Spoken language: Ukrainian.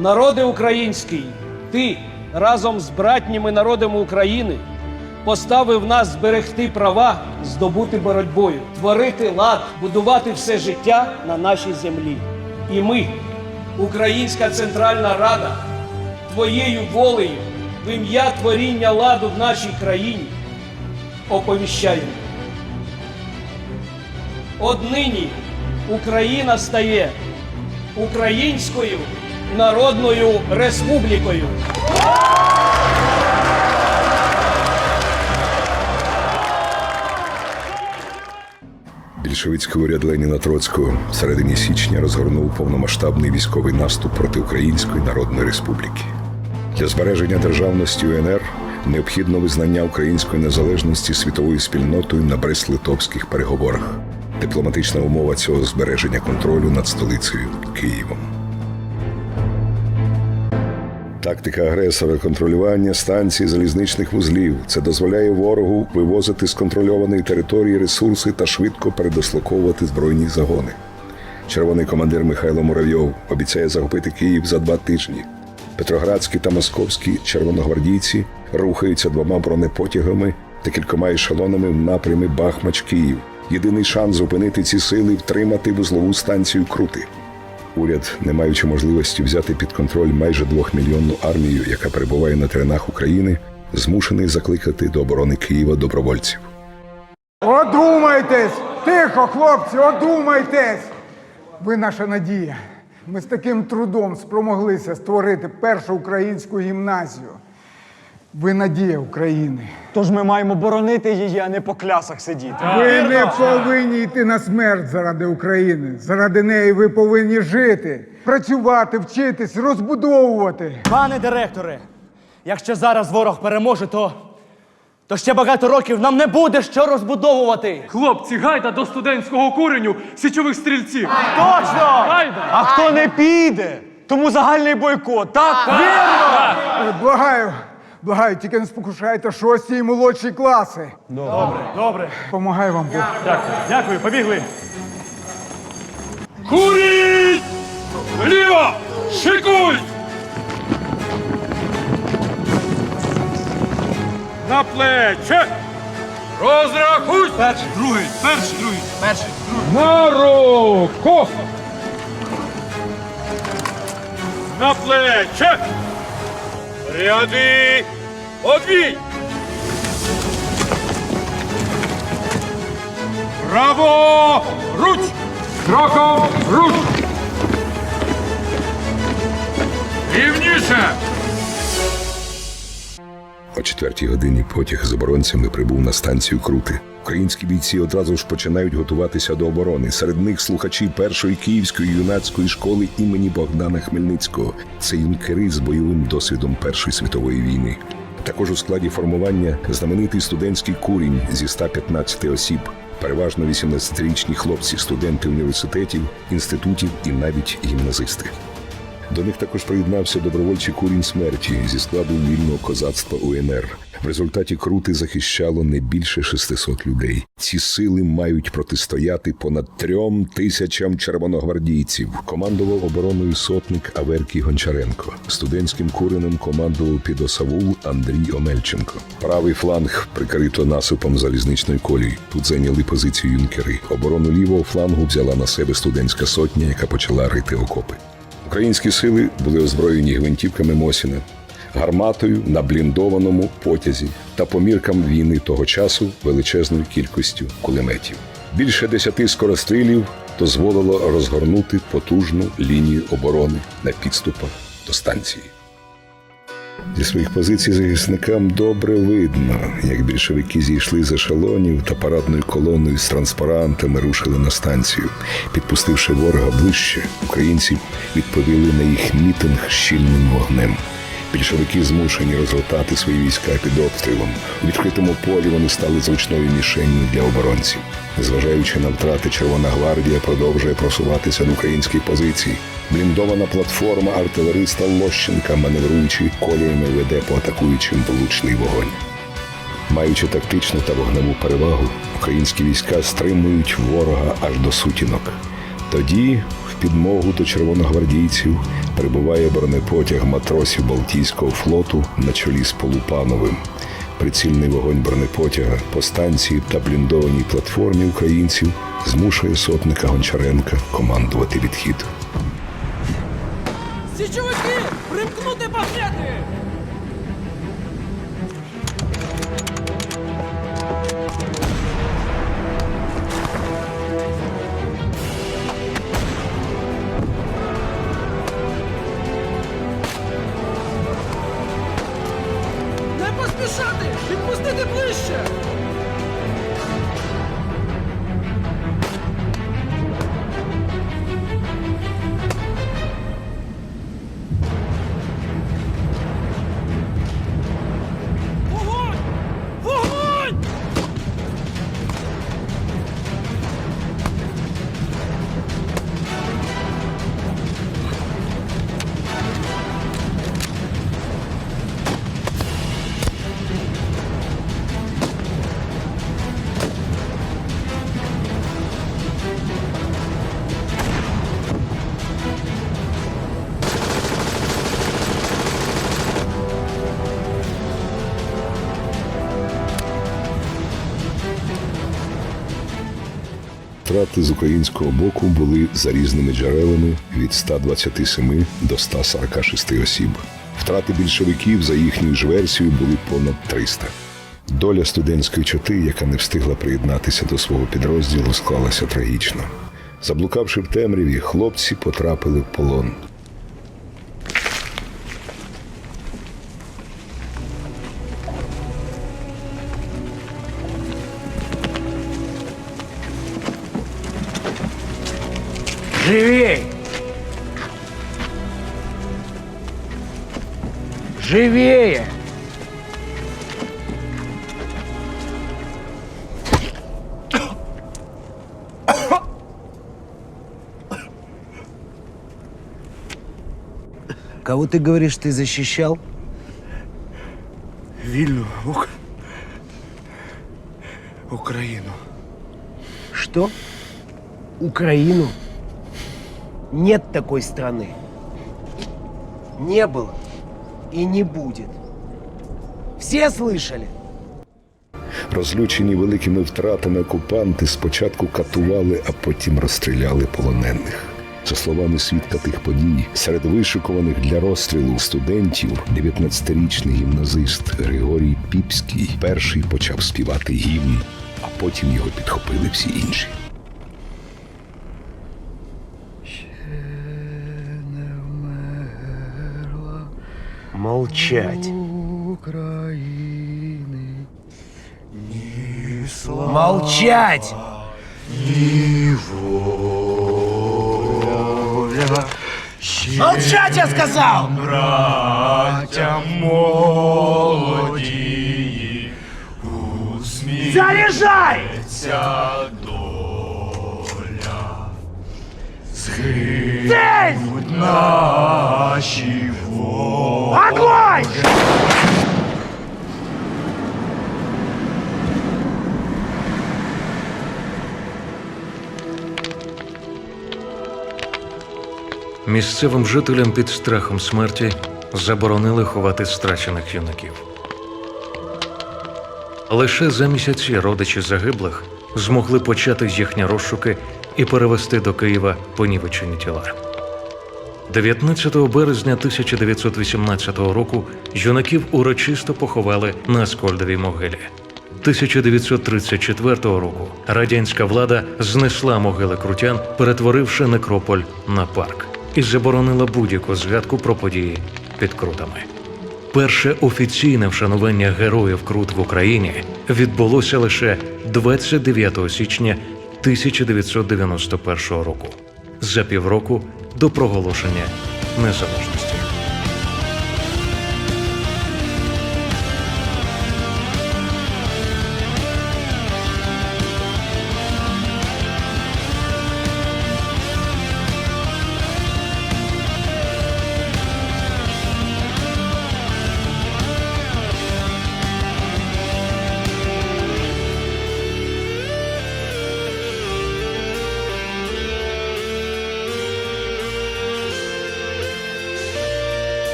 Народи український, ти разом з братніми народами України поставив нас зберегти права, здобути боротьбою, творити лад, будувати все життя на нашій землі. І ми, Українська Центральна Рада, твоєю волею в ім'я творіння ладу в нашій країні оповіщаємо. Однині Україна стає Українською Народною Республікою. Більшовицький уряд Леніна Троцького в середині січня розгорнув повномасштабний військовий наступ проти Української Народної Республіки. Для збереження державності УНР необхідно визнання української незалежності світовою спільнотою на Брест-Литовських переговорах. Дипломатична умова цього збереження контролю над столицею Києвом. Тактика агресора контролювання станцій залізничних вузлів. Це дозволяє ворогу вивозити з контрольованої території ресурси та швидко передислоковувати збройні загони. Червоний командир Михайло Муравйов обіцяє захопити Київ за два тижні. Петроградські та московські червоногвардійці рухаються двома бронепотягами та кількома ешелонами в напрямі Бахмач-Київ. Єдиний шанс зупинити ці сили втримати вузлову станцію Крути. Уряд, не маючи можливості взяти під контроль майже двохмільйонну армію, яка перебуває на теренах України, змушений закликати до оборони Києва добровольців. Одумайтесь! Тихо, хлопці, одумайтесь! Ви наша надія. Ми з таким трудом спромоглися створити першу українську гімназію. Ви надія України. Тож ми маємо боронити її, а не по клясах сидіти. Ви не повинні йти на смерть заради України. Заради неї ви повинні жити, працювати, вчитись, розбудовувати. Пане директоре, якщо зараз ворог переможе, то, то ще багато років нам не буде що розбудовувати. Хлопці, гайда до студентського куреню січових стрільців. Точно! Гайда! А хто не піде, тому загальний бойкот, так? Вірно! Благаю, благаю, тільки не спокушайте шості і молодші класи. Добре. добре. Помагай вам Бог. Дякую. Дякую, побігли. Куріть! Вліво! Шикуй! На плече! Розрахуй! Перший, другий, перший, другий. Перший, другий. На руку! На плече! Ряди! Одвій! Право! Руч! Кроком руч! Рівніше! О четвертій годині потяг з оборонцями прибув на станцію Крути. Українські бійці одразу ж починають готуватися до оборони. Серед них слухачі першої київської юнацької школи імені Богдана Хмельницького. Це юнкери з бойовим досвідом Першої світової війни. Також у складі формування знаменитий студентський курінь зі 115 осіб, переважно 18-річні хлопці, студенти університетів, інститутів і навіть гімназисти. До них також приєднався добровольчий курінь смерті зі складу вільного козацтва УНР. В результаті крути захищало не більше 600 людей. Ці сили мають протистояти понад трьом тисячам червоногвардійців. Командував обороною сотник Аверкій Гончаренко. Студентським куренем командував підосавул Андрій Омельченко. Правий фланг прикрито насипом залізничної колії. Тут зайняли позицію юнкери. Оборону лівого флангу взяла на себе студентська сотня, яка почала рити окопи. Українські сили були озброєні гвинтівками Мосіна, гарматою на бліндованому потязі та поміркам війни того часу величезною кількістю кулеметів. Більше десяти скорострілів дозволило розгорнути потужну лінію оборони на підступах до станції. Зі своїх позицій захисникам добре видно, як більшовики зійшли з ешелонів та парадною колоною з транспарантами рушили на станцію. Підпустивши ворога ближче, українці відповіли на їх мітинг щільним вогнем. Більшовики змушені розгортати свої війська під обстрілом. У відкритому полі вони стали зручною мішенню для оборонців. Незважаючи на втрати, Червона гвардія продовжує просуватися до українських позицій. Бліндована платформа артилериста Лощенка, маневруючи коліями, веде по атакуючим влучний вогонь. Маючи тактичну та вогневу перевагу, українські війська стримують ворога аж до сутінок. Тоді, в підмогу до червоногвардійців, прибуває бронепотяг матросів Балтійського флоту на чолі з Полупановим. Прицільний вогонь бронепотяга по станції та бліндованій платформі українців змушує сотника Гончаренка командувати відхід. Січовики! Примкнути пакети! Втрати з українського боку були за різними джерелами від 127 до 146 осіб. Втрати більшовиків за їхньою ж версією були понад 300. Доля студентської чоти, яка не встигла приєднатися до свого підрозділу, склалася трагічно. Заблукавши в темряві, хлопці потрапили в полон. Живей! Живее! Кого ты говоришь, ты защищал? Вільну Ук... Україну. Что? Украину? Нет такой страны. Не было и не будет. Все слышали? Розлючені великими втратами окупанти спочатку катували, а потім розстріляли полонених. За словами свідка тих подій, серед вишикуваних для розстрілу студентів 19-річний гімназист Григорій Піпський перший почав співати гімн, а потім його підхопили всі інші. молчать. Молчать! Молчать, я сказал! Братья молодые, Заряжай! Доля, Здесь! Наші. Огонь! Місцевим жителям під страхом смерті заборонили ховати страчених юнаків. Лише за місяці родичі загиблих змогли почати їхні розшуки і перевести до Києва понівечені тіла. 19 березня 1918 року юнаків урочисто поховали на Скольдовій могилі. 1934 року радянська влада знесла могили крутян, перетворивши некрополь на парк, і заборонила будь-яку згадку про події під крутами. Перше офіційне вшанування героїв Крут в Україні відбулося лише 29 січня 1991 року, за півроку до проголошення незалежності.